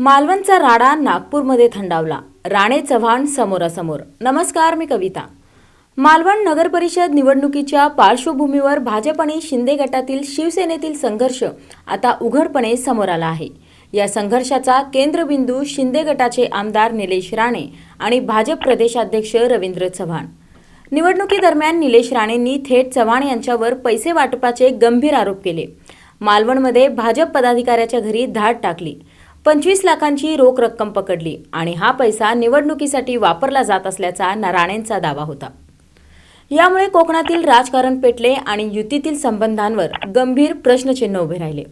मालवणचा राडा नागपूरमध्ये थंडावला. राणे चव्हाण समोरासमोर. नमस्कार मी कविता. मालवण नगर परिषद निवडणुकीच्या पार्श्वभूमीवर भाजप आणि शिंदे गटातील शिवसेनेतील संघर्ष आता उघडपणे समोर आला आहे. या संघर्षाचा केंद्रबिंदू शिंदे गटाचे आमदार निलेश राणे आणि भाजप प्रदेशाध्यक्ष रवींद्र चव्हाण. निवडणुकीदरम्यान निलेश राणेंनी थेट चव्हाण यांच्यावर पैसे वाटपाचे गंभीर आरोप केले. मालवणमध्ये भाजप पदाधिकाऱ्याच्या घरी धाड टाकली. पंचवीस लाखांची रोख रक्कम पकडली आणि हा पैसा निवडणुकीसाठी वापरला जात असल्याचा न- राणेंचा दावा होता. यामुळे कोकणातील राजकारण पेटले आणि युतीतील संबंधांवर गंभीर प्रश्नचिन्ह उभे राहिले.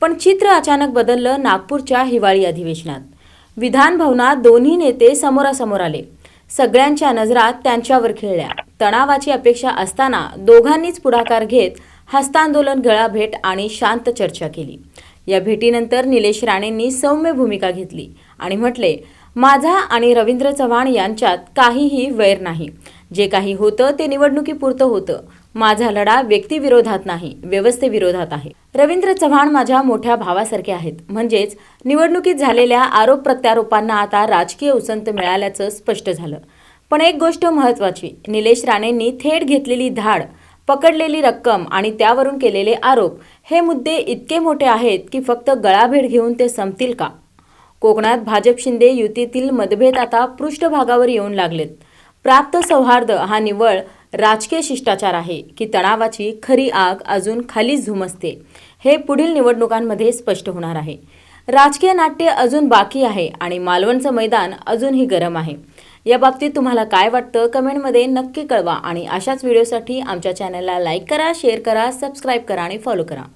पण चित्र अचानक बदललं नागपूरच्या हिवाळी अधिवेशनात. विधान भवनात दोन्ही नेते समोरासमोर आले. सगळ्यांच्या नजरात त्यांच्यावर खेळल्या. तणावाची अपेक्षा असताना दोघांनीच पुढाकार घेत हस्तांदोलन गळाभेट आणि शांत चर्चा केली. या भेटीनंतर निलेश राणेंनी सौम्य भूमिका घेतली आणि म्हटले माझा आणि रवींद्र चव्हाण यांच्यात काहीही वैर नाही. जे काही होतं ते निवडणुकीपुरतं होतं. माझा लढा व्यक्तिविरोधात नाही व्यवस्थेविरोधात आहे. रवींद्र चव्हाण माझ्या मोठ्या भावासारखे आहेत. म्हणजेच निवडणुकीत झालेल्या आरोप प्रत्यारोपांना आता राजकीय उसंत मिळाल्याचं स्पष्ट झालं. पण एक गोष्ट महत्त्वाची निलेश राणेंनी थेट घेतलेली धाड पकडलेली रक्कम आणि त्यावरून केलेले आरोप हे मुद्दे इतके मोठे आहेत की फक्त गळाभेट घेऊन ते संपतील का? कोकणात भाजप शिंदे युतीतील मतभेद आता पृष्ठभागावर येऊन लागलेत. प्राप्त सौहार्द हा निव्वळ राजकीय शिष्टाचार आहे की तणावाची खरी आग अजून खाली झुमसते हे पुढील निवडणुकांमध्ये स्पष्ट होणार आहे. राजकीय नाट्य अजून बाकी आहे आणि मालवणचं मैदान अजूनही गरम आहे. या बाबतीत तुम्हाला काय वाटतं कमेंटमध्ये नक्की कळवा. आणि अशाच व्हिडिओसाठी आमच्या चॅनलला लाईक करा शेअर करा सबस्क्राईब करा आणि फॉलो करा.